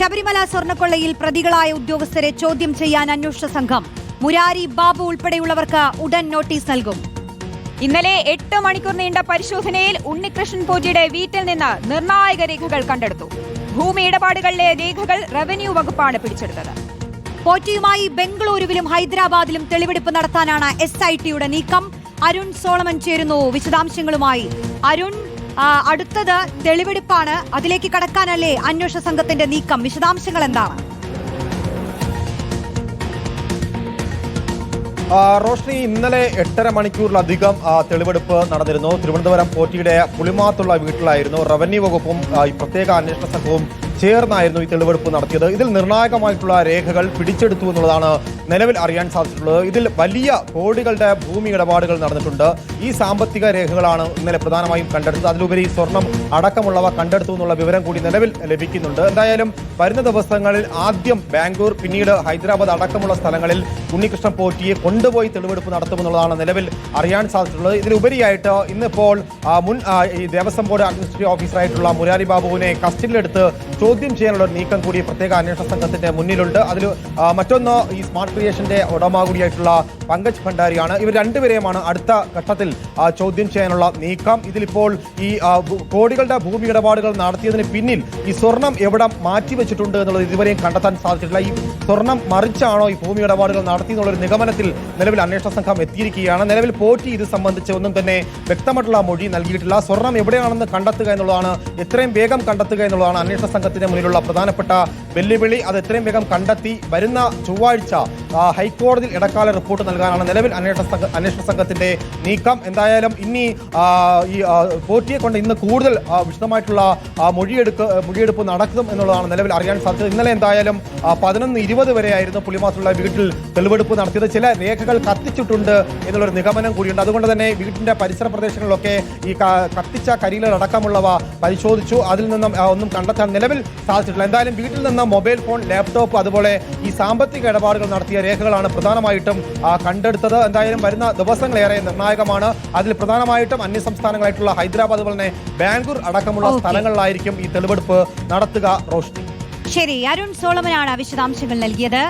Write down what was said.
ശബരിമല സ്വർണക്കൊള്ളയിൽ പ്രതികളായ ഉദ്യോഗസ്ഥരെ ചോദ്യം ചെയ്യാൻ അന്വേഷണ സംഘം. മുരാരി ബാബു ഉൾപ്പെടെയുള്ളവർക്ക് ഉടൻ നോട്ടീസ് നൽകും. ഇന്നലെ എട്ട് മണിക്കൂർ നീണ്ട പരിശോധനയിൽ ഉണ്ണികൃഷ്ണൻ പോറ്റിയുടെ വീട്ടിൽ നിന്ന് നിർണായക രേഖകൾ കണ്ടെടുത്തു. ഭൂമി ഇടപാടുകളിലെ രേഖകൾ റവന്യൂ വകുപ്പാണ് പിടിച്ചെടുത്തത്. പോറ്റിയുമായി ബംഗളൂരുവിലും ഹൈദരാബാദിലും തെളിവെടുപ്പ് നടത്താനാണ് എസ് ഐ ടിയുടെ നീക്കം. അരുൺ സോളമൻ ചേരുന്നു വിശദാംശങ്ങളുമായി. അരുൺ അടുത്തത് തെളിവെടുപ്പാണ്. അതിലേക്ക് കടക്കാനല്ലേ അന്വേഷണ സംഘത്തിന്റെ നീക്കം? വിശദാംശങ്ങൾ എന്താണ്? റോഷ്നി ഇന്നലെ എട്ടര മണിക്കൂറിലധികം തെളിവെടുപ്പ് നടന്നിരുന്നു. തിരുവനന്തപുരം പോറ്റിയുടെ പുളിമാത്തുള്ള വീട്ടിലായിരുന്നു. റവന്യൂ വകുപ്പും പ്രത്യേക അന്വേഷണ സംഘവും ചേർന്നായിരുന്നു ഈ തെളിവെടുപ്പ് നടത്തിയത്. ഇതിൽ നിർണായകമായിട്ടുള്ള രേഖകൾ പിടിച്ചെടുത്തു എന്നുള്ളതാണ് നിലവിൽ അറിയാൻ സാധിച്ചിട്ടുള്ളത്. ഇതിൽ വലിയ കോടികളുടെ ഭൂമി ഇടപാടുകൾ നടന്നിട്ടുണ്ട്. ഈ സാമ്പത്തിക രേഖകളാണ് ഇന്നലെ പ്രധാനമായും കണ്ടെടുത്തത്. അതിലുപരി സ്വർണം അടക്കമുള്ളവ കണ്ടെടുത്തു എന്നുള്ള വിവരം കൂടി നിലവിൽ ലഭിക്കുന്നുണ്ട്. എന്തായാലും വരുന്ന ദിവസങ്ങളിൽ ആദ്യം ബാംഗ്ലൂർ പിന്നീട് ഹൈദരാബാദ് അടക്കമുള്ള സ്ഥലങ്ങളിൽ ഉണ്ണികൃഷ്ണൻ പോറ്റിയെ കൊണ്ടുപോയി തെളിവെടുപ്പ് നടത്തുമെന്നുള്ളതാണ് നിലവിൽ അറിയാൻ സാധിച്ചിട്ടുള്ളത്. ഇതിലുപരിയായിട്ട് ഇന്നിപ്പോൾ മുൻ ദേവസ്വം ബോർഡ് അഡ്മിനിസ്ട്രേറ്റീവ് ഓഫീസറായിട്ടുള്ള മുരാരി ബാബുവിനെ കസ്റ്റഡിയിലെടുത്ത് ചോദ്യം ചെയ്യാനുള്ള ഒരു നീക്കം കൂടി പ്രത്യേക അന്വേഷണ സംഘത്തിന്റെ മുന്നിലുണ്ട്. അതിൽ മറ്റൊന്ന് ഈ സ്മാർട്ട് ക്രിയേഷന്റെ ഉടമ കൂടിയായിട്ടുള്ള പങ്കജ് ഭണ്ഡാരിയാണ്. ഇവർ രണ്ടുപേരെയുമാണ് അടുത്ത ഘട്ടത്തിൽ ചോദ്യം ചെയ്യാനുള്ള നീക്കം. ഇതിലിപ്പോൾ ഈ കോടികളുടെ ഭൂമി ഇടപാടുകൾ നടത്തിയതിന് പിന്നിൽ ഈ സ്വർണം എവിടെ മാറ്റിവെച്ചിട്ടുണ്ട് എന്നുള്ളത് ഇതുവരെയും കണ്ടെത്താൻ സാധിച്ചിട്ടില്ല. ഈ സ്വർണം മറിച്ചാണോ ഈ ഭൂമി ഇടപാടുകൾ നടത്തി എന്നുള്ളൊരു നിഗമനത്തിൽ നിലവിൽ അന്വേഷണ സംഘം എത്തിയിരിക്കുകയാണ്. നിലവിൽ പോറ്റി ഇത് സംബന്ധിച്ച് ഒന്നും തന്നെ വ്യക്തമായിട്ടുള്ള മൊഴി നൽകിയിട്ടില്ല. സ്വർണം എവിടെയാണെന്ന് കണ്ടെത്തുക എന്നുള്ളതാണ് എത്രയും വേഗം കണ്ടെത്തുക എന്നുള്ളതാണ് അന്വേഷണ സംഘത്തിന് മുന്നിലുള്ള പ്രധാനപ്പെട്ട വെല്ലുവിളി അത് എത്രയും വേഗം കണ്ടെത്തി വരുന്ന ചൊവ്വാഴ്ച ഹൈക്കോടതിയിൽ ഇടക്കാല റിപ്പോർട്ട് നൽകാനാണ് നിലവിൽ അന്വേഷണ സംഘ അന്വേഷണ സംഘത്തിന്റെ നീക്കം. എന്തായാലും ഇനി ഈ പോറ്റിയെ കൊണ്ട് ഇന്ന് കൂടുതൽ വിശദമായിട്ടുള്ള മൊഴിയെടുക്ക് മൊഴിയെടുപ്പ് നടക്കും എന്നുള്ളതാണ് നിലവിൽ അറിയാൻ സാധിച്ചത് ഇന്നലെ എന്തായാലും പതിനൊന്ന് ഇരുപത് വരെയായിരുന്നു പുളിമാത്തുള്ള വീട്ടിൽ തെളിവെടുപ്പ് നടത്തിയത്. ചില രേഖകൾ കത്തിച്ചിട്ടുണ്ട് എന്നുള്ളൊരു നിഗമനം കൂടിയുണ്ട്. അതുകൊണ്ട് തന്നെ വീടിന്റെ പരിസര പ്രദേശങ്ങളിലൊക്കെ ഈ കത്തിച്ച കരിയിലർ അടക്കമുള്ളവ പരിശോധിച്ചു. അതിൽ നിന്നും ഒന്നും കണ്ടെത്താൻ നിലവിൽ സാധിച്ചിട്ടില്ല. എന്തായാലും വീട്ടിൽ നിന്ന് മൊബൈൽ ഫോൺ ലാപ്ടോപ്പ് അതുപോലെ ഈ സാമ്പത്തിക ഇടപാടുകൾ നടത്തിയ രേഖകളാണ് പ്രധാനമായിട്ടും കണ്ടെടുത്തത്. എന്തായാലും വരുന്ന ദിവസങ്ങളേറെ നിർണായകമാണ്. അതിൽ പ്രധാനമായിട്ടും അന്യ സംസ്ഥാനങ്ങളായിട്ടുള്ള ഹൈദരാബാദ് പോലെ തന്നെ ബാംഗ്ലൂർ അടക്കമുള്ള സ്ഥലങ്ങളിലായിരിക്കും ഈ തെളിവെടുപ്പ് നടത്തുക റോഷ്നി. ശരി അരുൺ സോളമനാണ് വിശദാംശങ്ങൾ നൽകിയത്.